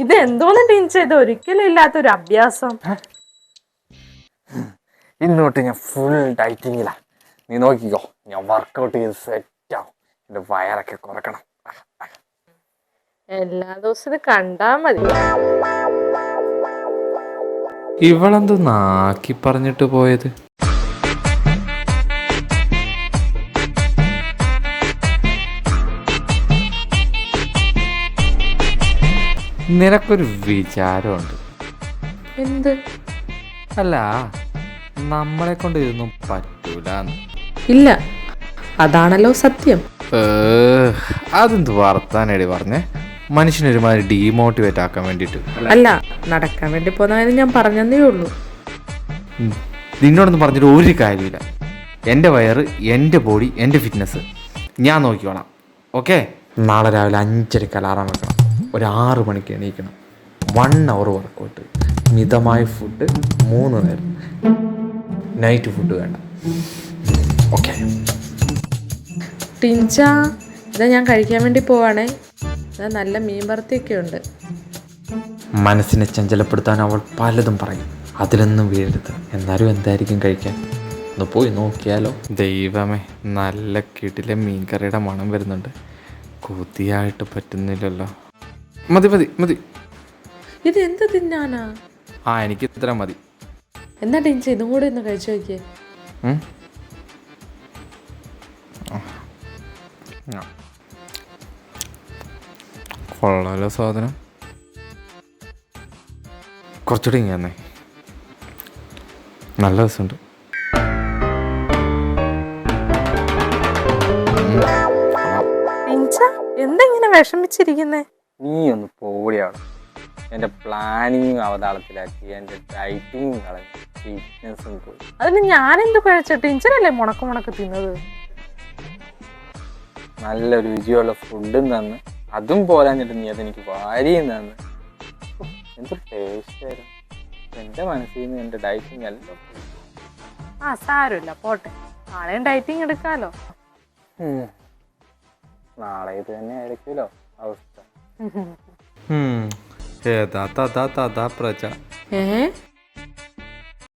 ഇത് എന്തോന്ന് ടീൻസ്? ഇത് ഒരിക്കലും ഇല്ലാത്തൊരു അഭ്യാസം. ഇന്നോട്ട് ഞാൻ ഫുൾ ഡയറ്റിങ്ങിലാ നീ നോക്കിക്കോ ഞാൻ വർക്കൗട്ട് ചെയ്ത് സെറ്റ് ആവും. എന്റെ വയറൊക്കെ കുറക്കണം. എല്ലാ ദിവസവും ഇത് കണ്ടാ മതി. ഇവളെന്തോ നാക്കി പറഞ്ഞിട്ട് പോയത്. നിനക്കൊരു വിചാരമുണ്ട്. എന്ത്? അല്ല നമ്മളെ കൊണ്ട് ഇതൊന്നും പറ്റൂല ഇല്ല അതാണല്ലോ സത്യം. അതെന്ത് വർത്താനേടി പറഞ്ഞേ? മനുഷ്യനൊരുമാതിരി ഡീമോട്ടിവേറ്റ് ആക്കാൻ വേണ്ടിട്ട് അല്ല നടക്കാൻ വേണ്ടി പോന്ന ഞാൻ പറഞ്ഞതേ ഉള്ളൂ. നിന്നോടൊന്നും പറഞ്ഞിട്ട് ഒരു കാര്യമില്ല. എന്റെ വയറ് എന്റെ ബോഡി എന്റെ ഫിറ്റ്നസ് ഞാൻ നോക്കിക്കോളാം. ഓക്കെ നാളെ രാവിലെ അഞ്ചരക്ക് അലാറം വെക്കണം. ഒരു ആറ് മണിക്ക് എണീക്കണം. വൺ അവർ വർക്കൗട്ട് മിതമായ ഫുഡ് മൂന്ന് നേരം. നൈറ്റ് ഫുഡ് വേണ്ട. ഓക്കെ ടിഞ്ച ഇതാ ഞാൻ കഴിക്കാൻ വേണ്ടി പോവാണേ. നല്ല മീൻ വറുത്തിയൊക്കെ ഉണ്ട്. മനസ്സിനെ ചഞ്ചലപ്പെടുത്താൻ അവൾ പലതും പറയും. അതിലൊന്നും വീഴരുത് എന്നാലും എന്തായിരിക്കും കഴിക്കാൻ? ഒന്ന് പോയി നോക്കിയാലോ? ദൈവമേ നല്ല കിടിലെ മീൻകറിയുടെ മണം വരുന്നുണ്ട്. കൊതിയായിട്ട് പറ്റുന്നില്ലല്ലോ. മതി മതി മതി. ഇത് എന്ത് തിന്നാനാ? ആ എനിക്ക് ഇത്ര മതി. എന്നാ ടിൻച ഇതും കൂടെ ഒന്ന് കഴിച്ചു നോക്കിയേ. ഉം? ആ. കൊള്ളാലോ സാധനം? കുറച്ചുകൂടി ഇങ്ങനെ നല്ല രസമുണ്ട്. എന്തെങ്ങനെ എന്താ ഇങ്ങനെ വിഷമിച്ചിരിക്കുന്നേ? നീ ഒന്ന് പോടിയാണ് എന്റെ പ്ലാനിങ്ങും അവതാളത്തിലാക്കി എന്റെ ഡയറ്റിങ്ങും കളഞ്ഞു ഫിറ്റ്നസും പോയി. അതിന് ഞാൻ എന്ത് കഴിച്ചിട്ട്? ടിൻചനല്ലേ മുണക്ക് മുണക്ക് തിന്നത്? നല്ല രുചിയുള്ള ഫുഡും തന്ന്. അതും പോരാഞ്ഞിട്ട് നീ അതെനിക്ക് വാരിയെന്നാണ് എന്തൊരു ടേസ്റ്റ് ആയിരുന്നു. എന്റെ മനസ്സിൽ നിന്ന് എന്റെ ഡയറ്റിങ് എല്ലാം ആ സാരമില്ല പോട്ടെ. നാളെയും ഡയറ്റിങ് എടുക്കാലോ. നാളെ ഇത് തന്നെ ആയിരിക്കുമല്ലോ അവസ്ഥ. ഏതാ തഥാ തഥാ പ്രജ. ഏ